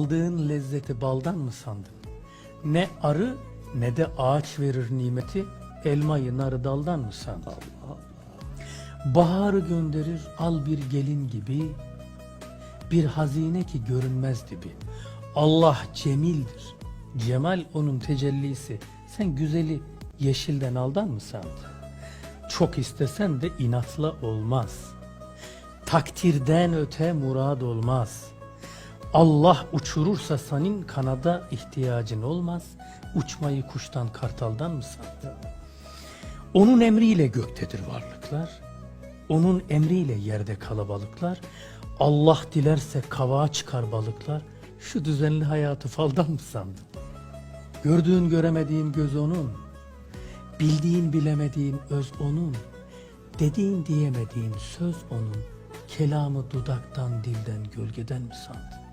Aldığın lezzeti baldan mı sandın? Ne arı ne de ağaç verir nimeti, elmayı narı daldan mı sandın? Baharı gönderir al bir gelin gibi, bir hazine ki görünmez dibi. Allah cemildir, cemal onun tecellisi. Sen güzeli yeşilden aldan mı sandın? Çok istesen de inatla olmaz. Takdirden öte murad olmaz. Allah uçurursa senin kanada ihtiyacın olmaz. Uçmayı kuştan kartaldan mı sandın? Onun emriyle göktedir varlıklar. Onun emriyle yerde kalabalıklar. Allah dilerse kavağa çıkar balıklar. Şu düzenli hayatı faldan mı sandın? Gördüğün göremediğin göz onun. Bildiğin bilemediğin öz onun. Dediğin diyemediğin söz onun. Kelamı dudaktan dilden gölgeden mi sandın?